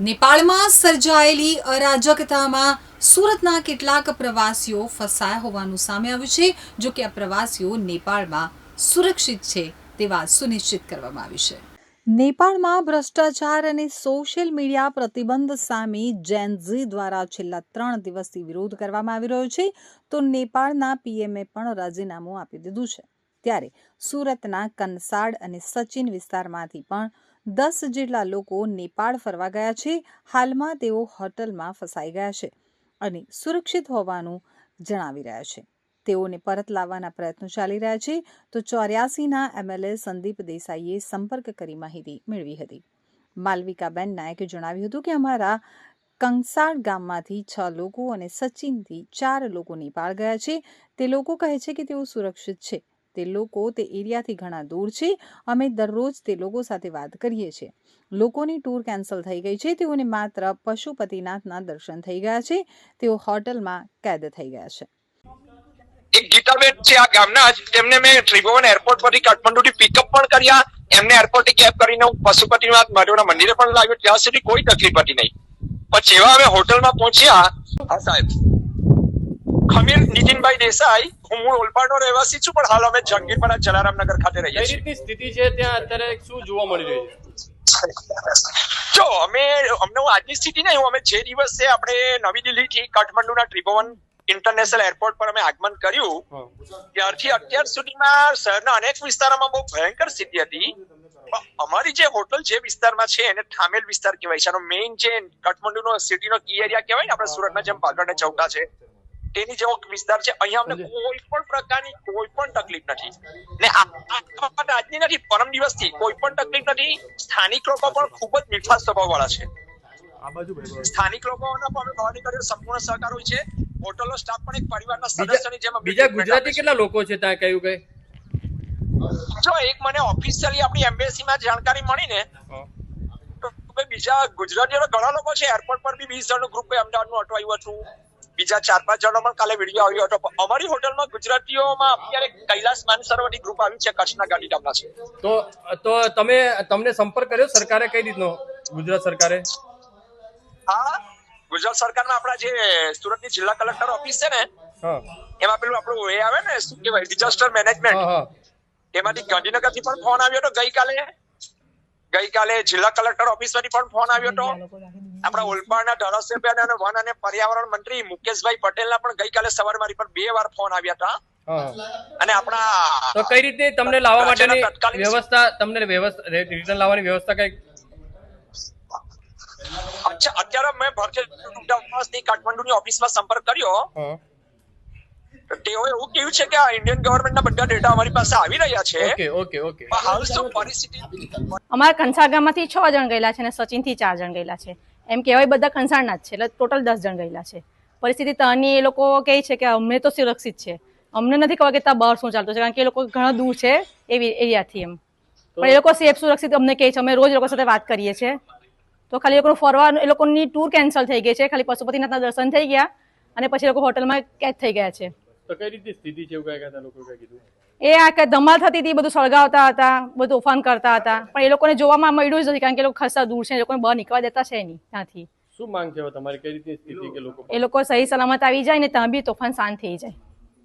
નેપાળમાં સર્જાયેલી અરાજકતામાં સુરતના કેટલાક પ્રવાસીઓ ફસાયા હોવાનું સામે આવ્યું છે. જો કે આ પ્રવાસીઓ નેપાળમાં સુરક્ષિત છે તે વાત સુનિશ્ચિત કરવામાં આવી છે. નેપાળમાં ભ્રષ્ટાચાર અને સોશિયલ મીડિયા પ્રતિબંધ સામે જેનઝી દ્વારા છેલ્લા ત્રણ દિવસથી વિરોધ કરવામાં આવી રહ્યો છે. તો નેપાળના પીએમએ પણ રાજીનામું આપી દીધું છે. ત્યારે સુરતના કનસાડ અને સચિન વિસ્તારમાંથી પણ દસ જેટલા લોકો નેપાળ ફરવા ગયા છે. હાલમાં તેઓ હોટલમાં ફસાઈ ગયા છે અને સુરક્ષિત હોવાનું જણાવી રહ્યા છે. તેઓને પરત લાવવાના પ્રયત્નો ચાલી રહ્યા છે. તો ચોર્યાસીના એમએલએ સંદીપ દેસાઈએ સંપર્ક કરી માહિતી મેળવી હતી. માલવિકાબેન નાયકે જણાવ્યું હતું કે અમારા કંસાળ ગામમાંથી છ લોકો અને સચિનથી ચાર લોકો નેપાળ ગયા છે. તે લોકો કહે છે કે તેઓ સુરક્ષિત છે. તે લોકો તે એરિયાથી ઘણા દૂર છે. અમે દરરોજ તે લોકો સાથે વાત કરીએ છીએ. લોકોની ટૂર કેન્સલ થઈ ગઈ છે. તેઓને માત્ર પશુપતિનાથના દર્શન થઈ ગયા છે. તેઓ હોટલમાં કેદ થઈ ગયા છે. એક ગીતાબેન છે આ ગામના જ. તેમને મેં ત્રિભુવન એરપોર્ટ પરથી કાઠમંડુથી પિકઅપ પણ કર્યા. એમને એરપોર્ટથી કેબ કરીને હું પશુપતિનાથ મહાદેવના મંદિરે પણ લાવ્યો. ત્યાં સુધી કોઈ તકલીફ હતી નહીં. પણ જેવા અમે હોટલમાં પહોંચ્યા હા સાહેબ. ખમીર નીતિનભાઈ દેસાઈ હું મૂળ ઓલપાડનો રહેવાસી છું પણ હાલ અમે જંગીરપરા જલારામનગર ખાતે રહીએ છીએ રીતની સ્થિતિ છે ત્યાં અત્યારે? શું જોવા મળી રહ્યું છે? જો અમે અમને આજની સ્થિતિ નહીં અમે જે દિવસે આપણે નવી દિલ્હીથી કાઠમંડુના ત્રિભુવન ઇન્ટરનેશનલ એરપોર્ટ પર અમે આગમન કર્યું ત્યારથી અત્યાર સુધીમાં શહેરના અનેક વિસ્તારોમાં બહુ ભયંકર સ્થિતિ હતી. અમારી જે હોટલ જે વિસ્તારમાં છે એને થામેલ વિસ્તાર કહેવાય છે. મેઇન જે કાઠમંડુનો સિટીનો કી એરિયા કહેવાય ને આપણે સુરતના જેમ ને ચૌટા છે તેની જેવો વિસ્તાર છે અહીંયા અમને કોઈ પણ પ્રકારની કોઈ પણ તકલીફ નથી. ને આજની નથી પરમ દિવસથી કોઈ પણ તકલીફ નથી. સ્થાનિક લોકો પણ ખૂબ જ મીઠા સ્વભાવ વાળા છે સ્થાનિક લોકોના પણ અમે ભવાની કર્યો સંપૂર્ણ સહકાર હોય છે. હોટલનો સ્ટાફ પણ એક પરિવારના સદસ્યની જેમ બીજા ગુજરાતી કેટલા લોકો છે ત્યાં કયું કઈ જો એક મને ઓફિશિયલી આપણી એમ્બેસીમાં જાણકારી મળી ને બીજા ગુજરાતીઓ ઘણા લોકો છે એરપોર્ટ પર બી વીસ જણનું ગ્રુપ અમદાવાદનું અટવાયું હતું. બીજા ચાર પાંચ જણો પણ કાલે વીડિયો આવ્યો હતો. અમારી હોટલમાં ગુજરાતીઓમાં અત્યારે કૈલાસ માનસરોવરથી ગ્રુપ આવ્યું છે કચ્છના ગાંધીધામના છે. તો તો તમે તમને સંપર્ક કર્યો સરકારે કઈ રીતનો? ગુજરાત સરકારે? હા ગુજરાત સરકારના આપણા જે સુરતની જિલ્લા કલેક્ટર ઓફિસ છે ને એમાં પેલું આપણું એ આવે ને શું કહેવાય ડિઝાસ્ટર મેનેજમેન્ટ એમાંથી ગાંધીનગરથી પણ ફોન આવ્યો હતો ગઈકાલે. ગઈકાલે જિલ્લા કલેક્ટર ઓફિસમાંથી પણ ફોન આવ્યો હતો. આપણા ઓલપાડના ધારાસભ્ય અને વન અને પર્યાવરણ મંત્રી મુકેશભાઈ પટેલના પણ ગઈકાલે સવારે મારી પર બે વાર ફોન આવ્યા હતા. અને આપણા તો કઈ રીતે તમને લાવવા માટેની વ્યવસ્થા તમને વ્યવસ્થા રિટર્ન લાવવાની વ્યવસ્થા કઈ? અચ્છા અત્યારે મેં ભારતીય કાઠમંડુની ઓફિસમાં સંપર્ક કર્યો. હા. તેઓએ એવું કહ્યું છે કે આ ઇન્ડિયન ગવર્મેન્ટના બધા ડેટા અમારી પાસે આવી રહ્યા છે. Okay okay okay. હાલ શું પરિસ્થિતિ? અમારા કંસાર ગામમાંથી છ જણ ગયેલા છે અને સચિનથી ચાર જણ ગયેલા છે. એમ કહેવાય બધા કંસારના જ છે. એટલે ટોટલ દસ જણ ગયેલા છે. પરિસ્થિતિ ત્યાંની એ લોકો કહે છે કે અમને તો સુરક્ષિત છે. અમને નથી ખબર કે ત્યાં બહાર શું ચાલતું છે કારણ કે એ લોકો ઘણા દૂર છે એવી એરિયાથી એમ. પણ એ લોકો સેફ સુરક્ષિત અમને કહે છે. અમે રોજ લોકો સાથે વાત કરીએ છીએ. તો ખાલી એ લોકોનું ફરવા એ લોકોની ટૂર કેન્સલ થઈ ગઈ છે. ખાલી પશુપતિનાથના દર્શન થઈ ગયા અને પછી એ લોકો હોટલમાં કેદ થઈ ગયા છે. તો કઈ રીતની સ્થિતિ છે એવું કઈ કહેતા લોકો કઈ કીધું? એ આ કે ધમાલ થતી હતી બધું સળગાવતા હતા બધું તોફાન કરતા હતા. પણ એ લોકોને જોવામાં મળ્યું જ નથી કારણ કે એ લોકો ખાસા દૂર છે એ લોકોને બહાર નીકળવા દેતા છે નહીં ત્યાંથી. શું માંગ છે તમારી? કઈ રીતની સ્થિતિ કે લોકો એ લોકો સહી સલામત આવી જાય ને ત્યાં બી તોફાન શાંત થઈ જાય.